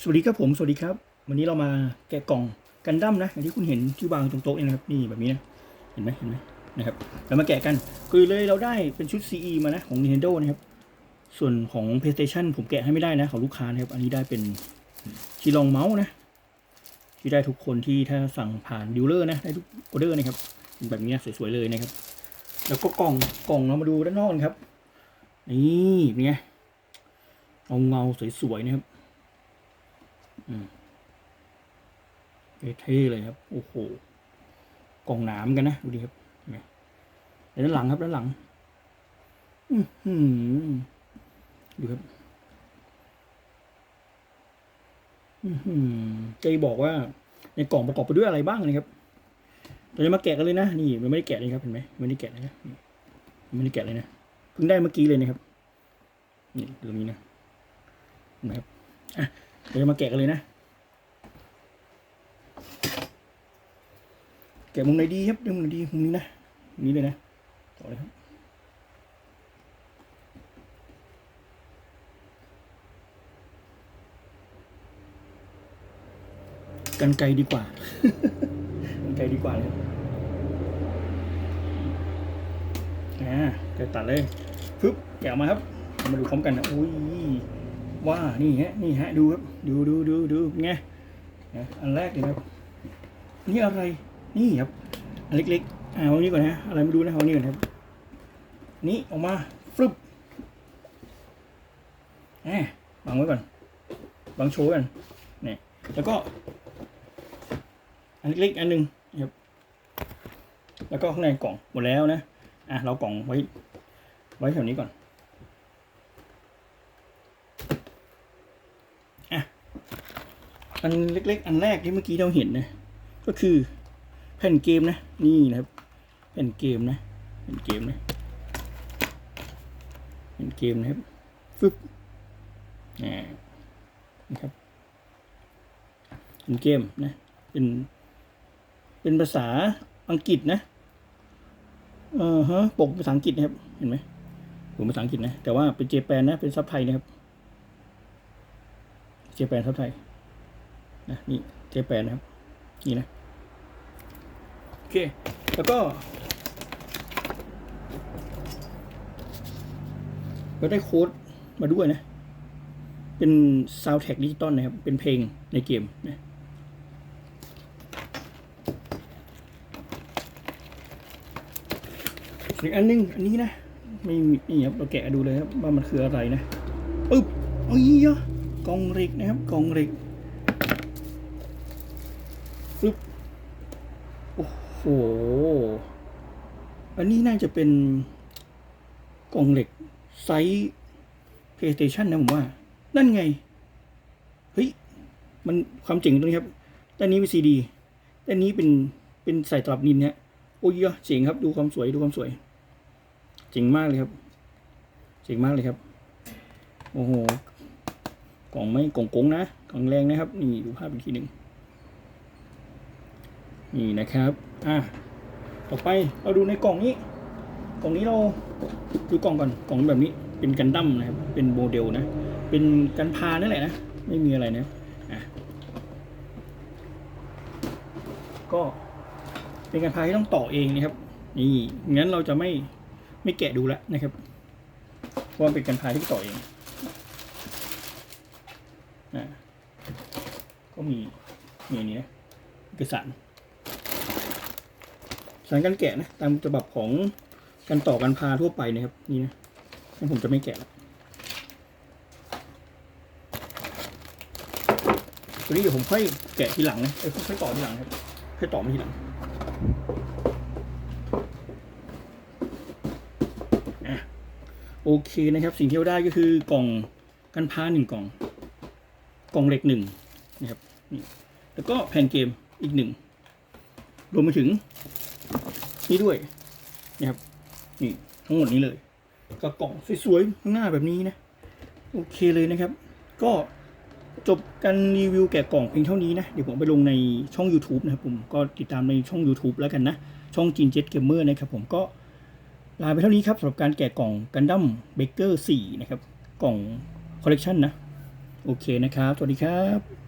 สวัสดีครับผมสวัสดีครับ วันนี้เรามาแกะกล่องกันดั้มนะอย่างที่คุณเห็นที่วางตรงโต๊ะนี่นะครับนี่แบบนี้นะเห็นไหมเห็นไหมนะครับเรามาแกะกันคือเลยเราได้เป็นชุด CE มานะของ Nintendo นะครับส่วนของ PlayStation ผมแกะให้ไม่ได้นะของลูกค้านะครับอันนี้ได้เป็นชีลองเมาส์นะที่ได้ทุกคนที่ถ้าสั่งผ่านดิวเลอร์นะได้ทุกออเดอร์นะครับเป็นแบบนี้สวยๆเลยนะครับ แล้วก็กล่องกล่องเรามาดูด้านนอกกันครับ นี่เป็นไงเงาเงาสวยๆนะครับ เท่ๆเลยครับ โอ้โหกล่องหนามกันนะดูดิครับเห็นไหมแล้วด้านหลังครับด้านหลัง อือหือดูครับ อือหือจบอกว่า ในกล่องประกอบไปด้วยอะไรบ้างนะครับเราจะมาแกะกันเลยนะนี่มันไม่ได้แกะเลยครับเห็นไหมไม่ได้แกะเลยนะมันไม่ได้แกะเลยนะเพิ่งได้เมื่อกี้เลยนะครับนี่ตรงนี้นะนไหมครับอะ เราจะมาแกะกันเลยนะ แกะมุมไหนดีครับเดี๋ยวมุมไหนดีมุมนี้นะนี้เลยนะต่อเลยครับกันไกลดีกว่า กันไกลดีกว่าเลยครับอ่าแกตัดเลยปึ๊บแกะออกมาครับ มาดูพร้อมกันนะอุ้ย ว่านี่ฮะนี่ฮะดูครับดูดูดูดูเป็นไงนะอันแรกเลยครับนี่อะไรนี่ครับอันเล็กๆเอาอันนี้ก่อนนะอะไรไม่รู้นะเอาอันนี้ก่อนครับ นี่ออกมาฟึบแหมวางไว้ก่อนวางโชว์กันนี่แล้วก็ อันเล็กๆอันหนึ่งครับ แล้วก็ข้างในกล่องหมดแล้วนะอะเรากล่องไว้ ไว้แถวนี้ก่อน อันเล็กๆ อันแรกที่เมื่อกี้เราเห็นนะ ก็คือแผ่นเกมนะ นี่นะครับ แผ่นเกมนะแผ่นเกมนะแผ่นเกมนะครับฟึบอ่านะครับเป็นเกมนะ เป็น เป็นภาษาอังกฤษนะเออฮะปกภาษาอังกฤษนะครับ เห็นไหมผมภาษาอังกฤษนะ แต่ว่าเป็นเจแปนนะ เป็นซับไทยนะครับ เจแปนซับไทย นะนี่เจแปนนะครับ นี่นะโอเค แล้วก็เราได้โค้ดมาด้วยนะ เป็นซาวด์แท็กดิจิตอลนะครับ เป็นเพลงในเกมนะอีกอันหนึง อันนี้นะ ไม่มีนี่ครับ เราแกะดูเลยครับว่ามันคืออะไรนะปึ๊บอ้ยยะกล่องเหล็กนะครับกล่องเหล็ก ปึ๊บโอ้โห อันนี้น่าจะเป็นกล่องเหล็กไซส์ PlayStation นะผมว่า นั่นไง เฮ้ย มันความเจ๋งตรงนี้ครับด้านนี้เป็นซีดีด้านนี้เป็นเป็นใส่ตลับนินฮะโอ้ยเจ๋งครับ ดูความสวยดูความสวย เจ๋งมากเลยครับ เจ๋งมากเลยครับ โอ้โห กล่องไม่กล่องกงนะ กล่องแรงนะครับ นี่ดูภาพอีกทีหนึ่ง นี่นะครับ อะ ต่อไปเราดูในกล่องนี้ กล่องนี้เราดูกล่องก่อน กล่องแบบนี้ เป็นกันดั้มนะครับ เป็นโมเดลนะ เป็นกันพานั่นแหละนะ ไม่มีอะไรนะอะ ก็เป็นกันพาที่ต้องต่อเองนะครับ นี่ งั้นเราจะไม่ไม่แกะดูแล้วนะครับเพรามเป็นกันพาที่ต่อเองอะก็มีมีนนี้นะเอกสาร สารการแกะนะ ตามฉบับของการต่อการพาทั่วไปนะครับ นี่นะงั้นผมจะไม่แกะและตัวนี้เดี๋ยวผมค่อยแกะทีหลังนะเอ้ยค่อยต่อทีหลังครับค่อยต่อมาทีหลังโอเคนะครับ สิ่งที่เราได้ก็คือกล่องกันพาหนึ่งกล่อง กล่องเหล็กหนึ่งนะครับนี่แล้วก็แผ่นเกมอีกหนึ่งรวมไปถึง นี่ด้วยนะครับนี่ทั้งหมดนี้เลยกับกล่องสวยๆข้างหน้าแบบนี้นะโอเคเลยนะครับ ก็จบการรีวิวแกะกล่องเพียงเท่านี้นะ เดี๋ยวผมไปลงในช่อง YouTube นะครับผมก็ติดตามในช่อง YouTube แล้วกันนะ ช่องจีนเจ็ตเกมเมอร์นะครับผมก็ลาไปเท่านี้ครับสำหรับการแกะกล่องกันดั้มเบเกอร์4นะครับ กล่องคอลเลกชันนะ โอเคนะครับ สวัสดีครับ